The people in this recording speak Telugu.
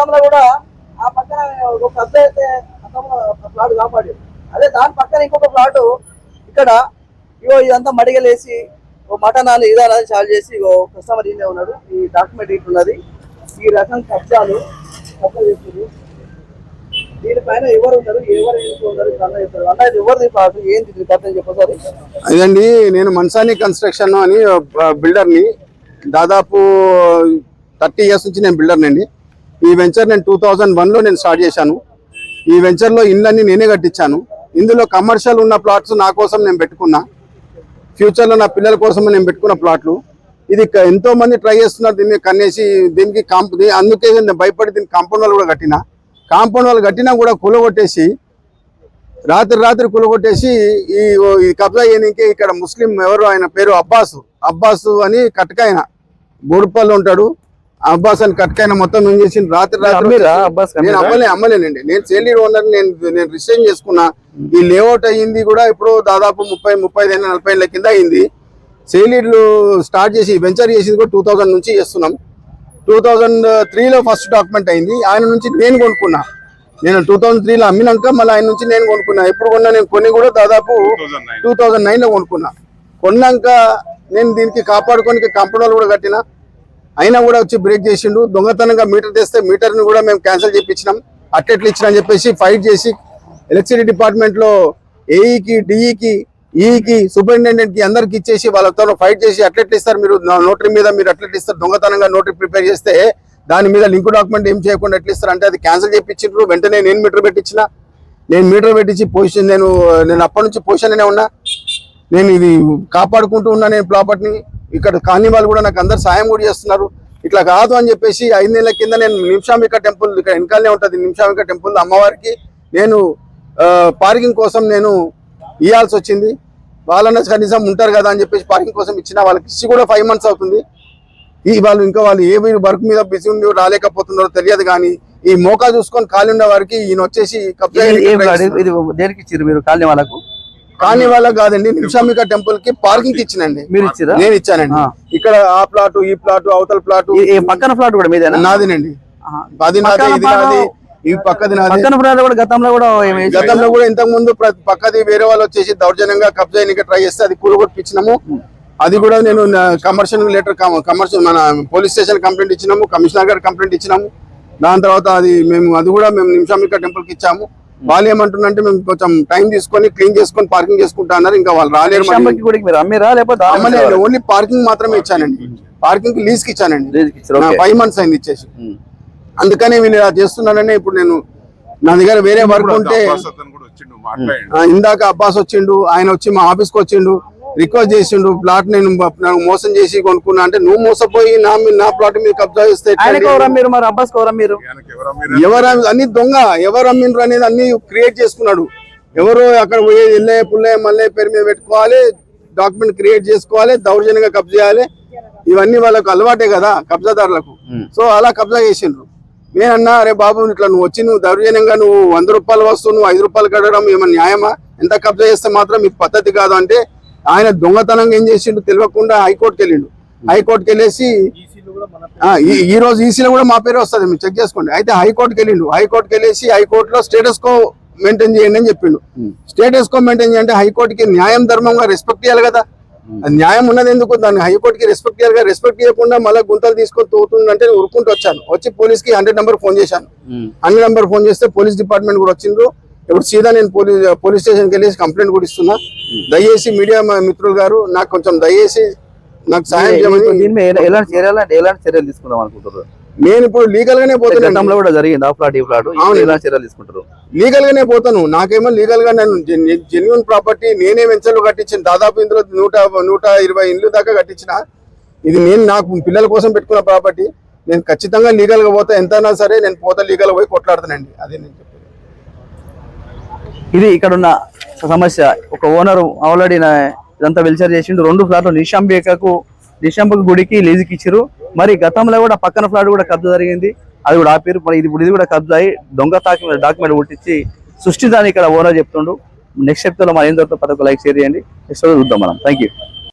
గతంలో కూడా ఆ పక్కన ఒక అబ్బాయి అయితే గతంలో ప్లాట్ కాపాడి అదే దాని పక్కన ఇంకొక ప్లాట్ ఇక్కడ ఇగో ఇదంతా మడిగలేసి ఓ మటనాలు ఇదాలు చాలు చేసి ఇగో కస్టమర్ ఈయనే ఉన్నాడు. ఈ డాక్యుమెంట్ ఇట్లున్నది ఈ రకం కబ్జాలు కబ్జా చేస్తుంది దీనిపైన ఎవరు ఉన్నారు? ఎవరు ఉన్నారు? ఇది అన్న చెప్తారు. అన్న ఇది ఎవరిది ప్లాట్ ఏంది ఇది కథ చెప్పసారి ఇదండి నేను మన్సాని కన్స్ట్రక్షన్ అని బిల్డర్ని దాదాపు థర్టీ ఇయర్స్ నుంచి నేను బిల్డర్ అండి ఈ వెంచర్ నేను టూ థౌజండ్ వన్లో నేను స్టార్ట్ చేశాను. ఈ వెంచర్లో లో నేనే కట్టించాను. ఇందులో కమర్షియల్ ఉన్న ప్లాట్స్ నా కోసం నేను పెట్టుకున్నా. ఫ్యూచర్లో నా పిల్లల కోసం నేను పెట్టుకున్న ప్లాట్లు ఇది ఎంతోమంది ఎంతో మంది ట్రై చేస్తున్నారు దీన్ని కన్నేసి దీనికి కాంప్ అందుకే నేను భయపడి దీనికి కాంపౌండ్ వాళ్ళు కూడా కట్టిన. కాంపౌండ్ వాళ్ళు కట్టినా కూడా కూలగొట్టేసి రాత్రి రాత్రి కులగొట్టేసి ఈ ఓ- ఈ కబ్జా చేయడానికి ఇక్కడ ముస్లిం ఎవరు ఆయన పేరు అబ్బాస్. అబ్బాస్ అని కట్కాయన బోడుపల్లి ఉంటాడు. అబ్బాస్ అని కట్కాయన మొత్తం ఏం చేసి రాత్రి రాత్రి నేను అమ్మలే అమ్మలేనండి నేను సేలీడ్ ఓనర్ నేను నేను రిసైన్ చేసుకున్నా. ఈ లేఅవుట్ అయ్యింది కూడా ఇప్పుడు దాదాపు ముప్పై ముప్పై ఐదు నలభై ఏళ్ళ కింద అయింది సేలీడ్లు స్టార్ట్ చేసి వెంచర్ చేసింది కూడా టూ థౌజండ్ నుంచి చేస్తున్నాం. టూ థౌజండ్ త్రీలో ఫస్ట్ డాక్యుమెంట్ అయింది. ఆయన నుంచి నేను కొనుక్కున్నా. నేను టూ థౌజండ్ త్రీలో అమ్మినాక మళ్ళీ ఆయన నుంచి నేను కొనుక్కున్నా. ఎప్పుడు కొన్నా నేను కొన్ని కూడా దాదాపు టూ థౌజండ్ నైన్లో కొనుక్కున్నా. కొన్నాక నేను దీనికి కాపాడుకోనికి కంపెనీ కూడా కట్టిన. అయినా కూడా వచ్చి బ్రేక్ చేసిండు. దొంగతనంగా మీటర్ తెస్తే మీటర్ని కూడా మేము క్యాన్సిల్ చేయించినాం అట్లెట్లు ఇచ్చిన అని చెప్పేసి ఫైట్ చేసి ఎలక్ట్రిసిటీ డిపార్ట్మెంట్లో ఏఈకి డిఈకి ఈకి సూపరింటెండెంట్కి అందరికి ఇచ్చేసి వాళ్ళతో ఫైట్ చేసి అట్లెట్లు ఇస్తారు మీరు. నోటరీ మీద మీరు అట్లెట్లు ఇస్తారు. దొంగతనంగా నోటరీ ప్రిపేర్ చేస్తే దాని మీద లింక్ డాక్యుమెంట్ ఏం చేయకుండా ఎట్లా ఇస్తారు? అంటే అది క్యాన్సిల్ చేయించారు వెంటనే నేను మీటర్ పెట్టించిన. నేను మీటర్ పెట్టించి పొజిషన్ నేను నేను అప్పటి నుంచి పొజిషన్లోనే ఉన్నా. నేను ఇది కాపాడుకుంటూ ఉన్నా నేను ప్రాపర్టీని ఇక్కడ కాలనీ వాళ్ళు కూడా నాకు అందరు సాయం కూడా చేస్తున్నారు. ఇట్లా కాదు అని చెప్పేసి ఐదు నెలల కింద నేను నిమిషాంబిక టెంపుల్ ఇక్కడ వెనకాలనే ఉంటుంది నిమిషాంబిక టెంపుల్ అమ్మవారికి నేను పార్కింగ్ కోసం నేను ఇవ్వాల్సి వచ్చింది. వాళ్ళన్న కనీసం ఉంటారు కదా అని చెప్పేసి పార్కింగ్ కోసం ఇచ్చిన వాళ్ళకి ఇచ్చి కూడా ఫైవ్ మంత్స్ అవుతుంది. ఈ వాళ్ళు ఇంకా వాళ్ళు ఏ వర్క్ మీద బిజీ ఉండి రాలేకపోతున్నారో తెలియదు కానీ ఈ మోకా చూసుకొని ఖాళీ ఉన్న వారికి ఈయన వచ్చేసి దేనికి ఇచ్చారు మీరు కాలనీ వాళ్ళకు? కాలనీ వాళ్ళకి కాదండి నిమిషాంబిక టెంపుల్కి పార్కింగ్ ఇచ్చినండి. మీరు ఇచ్చిరా? నేను ఇచ్చానండి. ఇక్కడ ఆ ప్లాట్ ఈ ప్లాట్ అవతల ప్లాట్ పక్కన ఫ్లాట్ కూడా మీదేనా? నాదినండి. అది నాది ఇది ప్లాట్ నాది ఈ పక్కది నాది. పక్కన ఫ్లాట్ కూడా గతంలో కూడా గతంలో కూడా ఇంతకు ముందు పక్కది వేరే వాళ్ళు వచ్చేసి దౌర్జన్యంగా కబ్జా చేయడానికి ట్రై చేస్తే అది కూలగొట్టించినాము అది కూడా నేను కమర్షియల్ లెటర్ కమర్షియల్ మన పోలీస్ స్టేషన్ కంప్లైంట్ ఇచ్చినాము కమిషనర్ గారు కంప్లైంట్ ఇచ్చినాము. దాని తర్వాత అది మేము అది కూడా మేము నిమిషాంబిక టెంపుల్కి ఇచ్చాము. వాళ్ళు ఏమంటున్నారంటే మేము కొంచెం టైం తీసుకొని క్లీన్ చేసుకొని పార్కింగ్ చేసుకుంటా అన్నారు. ఇంకా వాళ్ళు రాలేరు అమ్మిరా? లేకపోతే అమ్మలేదు ఓన్లీ పార్కింగ్ మాత్రమే ఇచ్చానండి. పార్కింగ్కి లీజ్కి ఇచ్చానండి. ఫైవ్ మంత్స్ అయింది ఇచ్చేసి. అందుకనే వీళ్ళు ఇలా చేస్తున్నారని ఇప్పుడు నేను నా దగ్గర వేరే వర్క్ ఉంటే ఇందాక అబ్బాస్ వచ్చిండు ఆయన వచ్చి మా ఆఫీస్కి వచ్చిండు. రిక్వెస్ట్ చేసిండు ప్లాట్ నేను మోసం చేసి కొనుక్కున్నా. అంటే నువ్వు మోసపోయి నా మీ- నా ప్లాట్ మీద కబ్జా చేస్తే ఎట్లా ఆయన అండి? కౌరా మీరు మరి? అబ్బాస్ కౌరా మీరు ఆయనకి ఎవరో మీరు ఎవరు అమ్మి- అన్ని దొంగ. ఎవరు అమ్మిండ్రు అనేది అన్ని క్రియేట్ చేసుకున్నాడు. ఎవరు అక్కడ పోయి ఎల్లయ్య పుల్లయ్య మల్లయ్య పేరు మీద పెట్టుకోవాలి డాక్యుమెంట్ క్రియేట్ చేసుకోవాలి దౌర్జన్యంగా కబ్జా చేయాలి. ఇవన్నీ వాళ్ళకు అలవాటే కదా కబ్జాదారులకు. సో అలా కబ్జా చేసిండ్రు. నేనన్నా అరే బాబు ఇట్లా నువ్వు వచ్చి నువ్వు దౌర్జన్యంగా నువ్వు వంద రూపాయలు వస్తువు నువ్వు ఐదు రూపాయలు కట్టడం ఏమన్నా న్యాయమా? ఎంత కబ్జా చేస్తే మాత్రం మీకు పద్ధతి కాదు అంటే ఆయన దొంగతనంగా ఏం చేసిండు తెలియకుండా హైకోర్టుకి వెళ్ళిండు. హైకోర్టుకి వెళ్ళేసి ఈ- రోజు ఈసీలో కూడా మా పేరు వస్తుంది మీరు చెక్ చేసుకోండి. అయితే హైకోర్టుకి వెళ్ళిండు. హైకోర్టుకి వెళ్ళేసి హైకోర్టులో స్టేటస్ కో మెయింటైన్ చేయండి అని చెప్పిండు. స్టేటస్ కో మెయింటైన్ చేయండి హైకోర్టుకి న్యాయం ధర్మంగా రెస్పెక్ట్ ఇవ్వాలి కదా. న్యాయం ఉన్నది ఎందుకు? దాన్ని హైకోర్టుకి రెస్పెక్ట్ ఇవ్వాలి రెస్పెక్ట్ ఇవ్వకుండా మళ్ళీ గుంతలు తీసుకొని తోతుందంటే ఉరుకుంటూ వచ్చాను. వచ్చి పోలీస్కి హండ్రెడ్ నెంబర్ ఫోన్ చేశాను హండ్రెడ్ నెంబర్ ఫోన్ చేస్తే పోలీస్ డిపార్ట్మెంట్ కూడా వచ్చిండ్రు. ఇప్పుడు సీదా నేను పోలీస్ పోలీస్ స్టేషన్కి వెళ్ళేసి కంప్లైంట్ కూడా ఇస్తున్నా. దయచేసి మీడియా మిత్రులు గారు నాకు కొంచెం దయచేసి నాకు సహాయం చేయమని ఎలాంటి చర్యలు ఎలాంటి చర్యలు తీసుకుందాం అనుకుంటారు నేను ఇప్పుడు లీగల్ గానే గతంలో కూడా జరిగింది ఆ ఫ్లాట్ ఈ ఫ్లాట్. ఎలాంటి చర్యలు తీసుకుంటారు లీగల్ గానే పోతాను. నాకేమో లీగల్గా నేను జెన్యున్ ప్రాపర్టీ నేనే వెంచర్లు కట్టించిన. దాదాపు ఇందులో నూట నూట ఇరవై ఇండ్లు దాకా కట్టించిన. ఇది నేను నాకు పిల్లల కోసం పెట్టుకున్న ప్రాపర్టీ. నేను ఖచ్చితంగా లీగల్గా పోతా. ఎంతైనా సరే నేను పోతా లీగల్ పోయి కొట్లాడుతానండి. అదే నేను ఇది ఇక్కడ ఉన్న సమస్య. ఒక ఓనర్ ఆల్రెడీ ఇదంతా వెల్చర్ చేసిండు. రెండు ఫ్లాట్లు నిశాంబేకకు నిశాంబక గుడికి లీజుకి ఇచ్చారు మరి గతంలో కూడా పక్కన ఫ్లాట్ కూడా కబ్జా జరిగింది. అది కూడా ఆపేరు మరి ఇది ఇప్పుడు ఇది కూడా కబ్జా అయ్యి దొంగ తాకి డాక్యుమెంట్ పుట్టించి సృష్టించాలని ఇక్కడ ఓనర్ చెప్తుండు. నెక్స్ట్ చెప్తే మనం ఏం దొరుకుతుందో పదకొక లైక్ షేర్ చేయండి. నెక్స్ట్ చూద్దాం మనం. Thank you